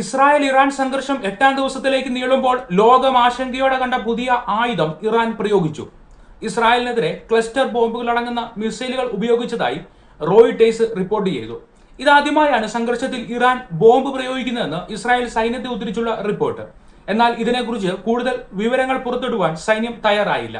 Israel Iran സംഘർഷം എട്ടാം ദിവസത്തിലേക്ക് നീളുമ്പോൾ ലോകം ആശങ്കയോടെ കണ്ട പുതിയ ആയുധം ഇറാൻ പ്രയോഗിച്ചു. ഇസ്രായേലിനെതിരെ ക്ലസ്റ്റർ ബോംബുകൾ അടങ്ങുന്ന മിസൈലുകൾ ഉപയോഗിച്ചതായി റോയിട്ടേഴ്സ് റിപ്പോർട്ട് ചെയ്തു. ഇതാദ്യമായാണ് സംഘർഷത്തിൽ ഇറാൻ ബോംബ് പ്രയോഗിക്കുന്നതെന്ന് ഇസ്രായേൽ സൈന്യത്തെ ഉദ്ധരിച്ചുള്ള റിപ്പോർട്ട്. എന്നാൽ ഇതിനെക്കുറിച്ച് കൂടുതൽ വിവരങ്ങൾ പുറത്തിടുവാൻ സൈന്യം തയ്യാറായില്ല.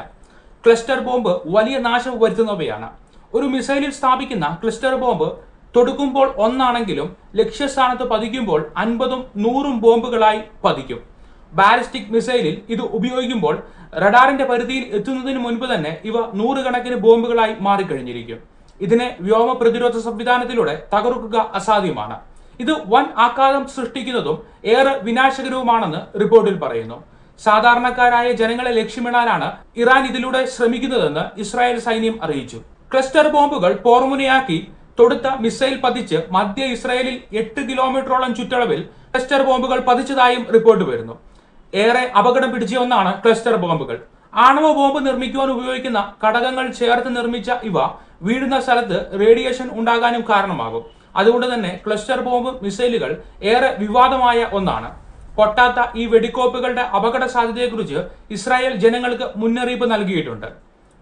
ക്ലസ്റ്റർ ബോംബ് വലിയ നാശം വരുത്തുന്നവയാണ്. ഒരു മിസൈലിൽ സ്ഥാപിക്കുന്ന ക്ലസ്റ്റർ ബോംബ് തൊടുക്കുമ്പോൾ ഒന്നാണെങ്കിലും ലക്ഷ്യസ്ഥാനത്ത് പതിക്കുമ്പോൾ അൻപതും നൂറും ബോംബുകളായി പതിക്കും. ബാലിസ്റ്റിക് മിസൈലിൽ ഇത് ഉപയോഗിക്കുമ്പോൾ റഡാറിന്റെ പരിധിയിൽ എത്തുന്നതിന് മുൻപ് തന്നെ ഇവ നൂറുകണക്കിന് ബോംബുകളായി മാറിക്കഴിഞ്ഞിരിക്കും. ഇതിനെ വ്യോമ പ്രതിരോധ സംവിധാനത്തിലൂടെ തകർക്കുക അസാധ്യമാണ്. ഇത് വൻ ആഘാതം സൃഷ്ടിക്കുന്നതും ഏറെ വിനാശകരവുമാണെന്ന് റിപ്പോർട്ടിൽ പറയുന്നു. സാധാരണക്കാരായ ജനങ്ങളെ ലക്ഷ്യമിടാനാണ് ഇറാൻ ഇതിലൂടെ ശ്രമിക്കുന്നതെന്ന് ഇസ്രായേൽ സൈന്യം അറിയിച്ചു. ക്ലസ്റ്റർ ബോംബുകൾ പോർമുനയാക്കി തൊടുത്ത മിസൈൽ പതിച്ച് മധ്യ ഇസ്രയേലിൽ എട്ട് കിലോമീറ്ററോളം ചുറ്റളവിൽ ക്ലസ്റ്റർ ബോംബുകൾ പതിച്ചതായും റിപ്പോർട്ട് വരുന്നു. ഏറെ അപകടം പിടിച്ച ഒന്നാണ് ക്ലസ്റ്റർ ബോംബുകൾ. ആണവ ബോംബ് നിർമ്മിക്കുവാൻ ഉപയോഗിക്കുന്ന ഘടകങ്ങൾ ചേർത്ത് നിർമ്മിച്ച ഇവ വീഴുന്ന സ്ഥലത്ത് റേഡിയേഷൻ ഉണ്ടാകാനും കാരണമാകും. അതുകൊണ്ട് തന്നെ ക്ലസ്റ്റർ ബോംബ് മിസൈലുകൾ ഏറെ വിവാദമായ ഒന്നാണ്. പൊട്ടാത്ത ഈ വെടിക്കോപ്പുകളുടെ അപകട സാധ്യതയെക്കുറിച്ച് ഇസ്രായേൽ ജനങ്ങൾക്ക് മുന്നറിയിപ്പ് നൽകിയിട്ടുണ്ട്.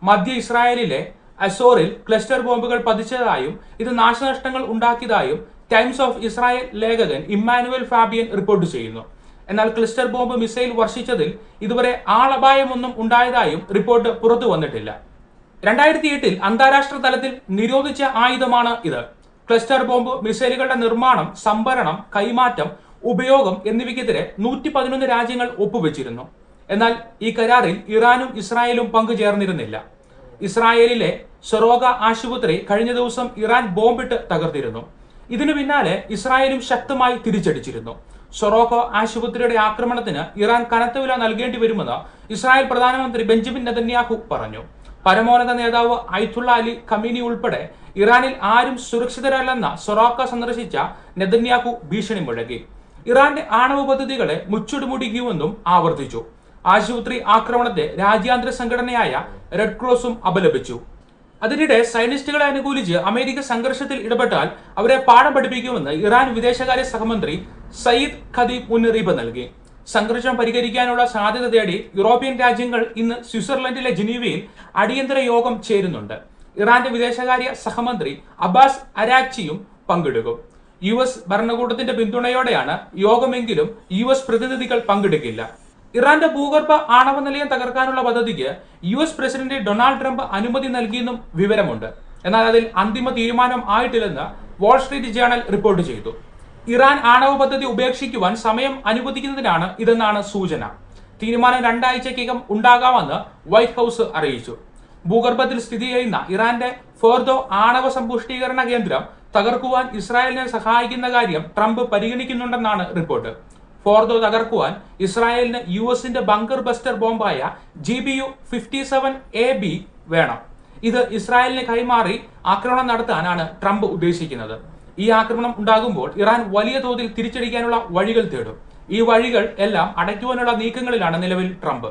മധ്യ ഇസ്രായേലിലെ അസോറിൽ ക്ലസ്റ്റർ ബോംബുകൾ പതിച്ചതായും ഇത് നാശനഷ്ടങ്ങൾ ഉണ്ടാക്കിയതായും ടൈംസ് ഓഫ് ഇസ്രായേൽ ലേഖകൻ ഇമ്മാനുവൽ ഫാബിയൻ റിപ്പോർട്ട് ചെയ്യുന്നു. എന്നാൽ ക്ലസ്റ്റർ ബോംബ് മിസൈൽ വർഷിച്ചതിൽ ഇതുവരെ ആളപായമൊന്നും ഉണ്ടായതായും റിപ്പോർട്ട് പുറത്തു വന്നിട്ടില്ല. രണ്ടായിരത്തി എട്ടിൽ അന്താരാഷ്ട്ര തലത്തിൽ നിരോധിച്ച ആയുധമാണ് ഇത്. ക്ലസ്റ്റർ ബോംബ് മിസൈലുകളുടെ നിർമ്മാണം സംഭരണം കൈമാറ്റം ഉപയോഗം എന്നിവയ്ക്കെതിരെ നൂറ്റി പതിനൊന്ന് രാജ്യങ്ങൾ ഒപ്പുവെച്ചിരുന്നു. എന്നാൽ ഈ കരാറിൽ ഇറാനും ഇസ്രായേലും പങ്കുചേർന്നിരുന്നില്ല. ഇസ്രായേലിലെ സൊറോഗ ആശുപത്രി കഴിഞ്ഞ ദിവസം ഇറാൻ ബോംബിട്ട് തകർത്തിരുന്നു. ഇതിനു പിന്നാലെ ഇസ്രായേലും ശക്തമായി തിരിച്ചടിച്ചിരുന്നു. സൊറോക്കോ ആശുപത്രിയുടെ ആക്രമണത്തിന് ഇറാൻ കനത്ത വില നൽകേണ്ടി വരുമെന്ന് ഇസ്രായേൽ പ്രധാനമന്ത്രി ബെഞ്ചമിൻ നെതന്യാഹു പറഞ്ഞു. പരമോന്നത നേതാവ് ഐത്തുള്ള അലി ഖമീനി ഉൾപ്പെടെ ഇറാനിൽ ആരും സുരക്ഷിതരല്ലെന്ന സൊറോക്ക സന്ദർശിച്ച നെതന്യാഹു ഭീഷണി മുഴക്കി ഇറാന്റെ ആണവ പദ്ധതികളെ മുച്ചുടുമുടിക്കുമെന്നും ആവർത്തിച്ചു. ആശുപത്രി ആക്രമണത്തെ രാജ്യാന്തര സംഘടനയായ റെഡ് ക്രോസും അപലപിച്ചു. അതിനിടെ സൈനിസ്റ്റുകളെ അനുകൂലിച്ച് അമേരിക്ക സംഘർഷത്തിൽ ഇടപെട്ടാൽ അവരെ പാഠം പഠിപ്പിക്കുമെന്ന് ഇറാൻ വിദേശകാര്യ സഹമന്ത്രി സയ്യിദ് ഖദീബ് മുന്നറിയിപ്പ് നൽകി. സംഘർഷം പരിഹരിക്കാനുള്ള സാധ്യത തേടി യൂറോപ്യൻ രാജ്യങ്ങൾ ഇന്ന് സ്വിറ്റ്സർലൻഡിലെ ജനീവയിൽ അടിയന്തര യോഗം ചേരുന്നുണ്ട്. ഇറാന്റെ വിദേശകാര്യ സഹമന്ത്രി അബ്ബാസ് അരാക്ചിയും പങ്കെടുക്കും. യു എസ് ഭരണകൂടത്തിന്റെ പിന്തുണയോടെയാണ് യോഗമെങ്കിലും യു എസ് പ്രതിനിധികൾ പങ്കെടുക്കില്ല. ഇറാന്റെ ഭൂഗർഭ ആണവ നിലയം തകർക്കാനുള്ള പദ്ധതിക്ക് U S president Donald Trump അനുമതി നൽകിയെന്നും വിവരമുണ്ട്. എന്നാൽ അതിൽ അന്തിമ തീരുമാനം ആയിട്ടില്ലെന്ന് വാൾസ്ട്രീറ്റ് ജേണൽ റിപ്പോർട്ട് ചെയ്തു. ഇറാൻ ആണവ പദ്ധതി ഉപേക്ഷിക്കുവാൻ സമയം അനുവദിക്കുന്നതിനാണ് ഇതെന്നാണ് സൂചന. തീരുമാനം രണ്ടാഴ്ചക്കകം ഉണ്ടാകാമെന്ന് വൈറ്റ് ഹൗസ് അറിയിച്ചു. ഭൂഗർഭത്തിൽ സ്ഥിതി ചെയ്യുന്ന ഇറാന്റെ ഫോർദോ ആണവ സമ്പുഷ്ടീകരണ കേന്ദ്രം തകർക്കുവാൻ ഇസ്രായേലിനെ സഹായിക്കുന്ന കാര്യം ട്രംപ് പരിഗണിക്കുന്നുണ്ടെന്നാണ് റിപ്പോർട്ട്. ഫോർദോ തകർക്കുവാൻ ഇസ്രായേലിന് യു എസിന്റെ bunker buster ബോംബായ G B U fifty seven A B വേണം. ഇത് ഇസ്രായേലിന് കൈമാറി ആക്രമണം നടത്താനാണ് ട്രംപ് ഉദ്ദേശിക്കുന്നത്. ഈ ആക്രമണം ഉണ്ടാകുമ്പോൾ ഇറാൻ വലിയ തോതിൽ തിരിച്ചടിക്കാനുള്ള വഴികൾ തേടും. ഈ വഴികൾ എല്ലാം അടയ്ക്കുവാനുള്ള നീക്കങ്ങളിലാണ് നിലവിൽ ട്രംപ്.